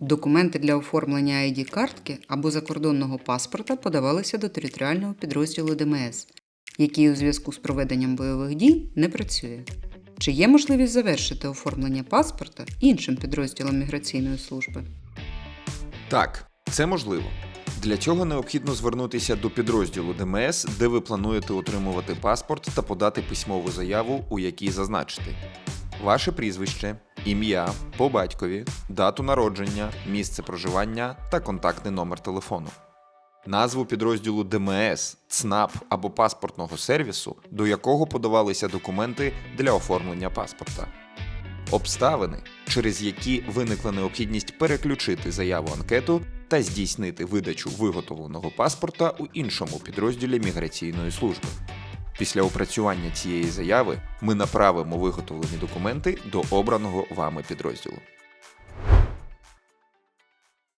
Документи для оформлення id картки або закордонного паспорта подавалися до територіального підрозділу ДМС, який у зв'язку з проведенням бойових дій не працює. Чи є можливість завершити оформлення паспорта іншим підрозділом міграційної служби? Так, це можливо. Для цього необхідно звернутися до підрозділу ДМС, де ви плануєте отримувати паспорт та подати письмову заяву, у якій зазначити ваше прізвище, ім'я, по батькові, дату народження, місце проживання та контактний номер телефону. Назву підрозділу ДМС, ЦНАП або паспортного сервісу, до якого подавалися документи для оформлення паспорта. Обставини, через які виникла необхідність переключити заяву анкету та здійснити видачу виготовленого паспорта у іншому підрозділі міграційної служби. Після опрацювання цієї заяви ми направимо виготовлені документи до обраного вами підрозділу.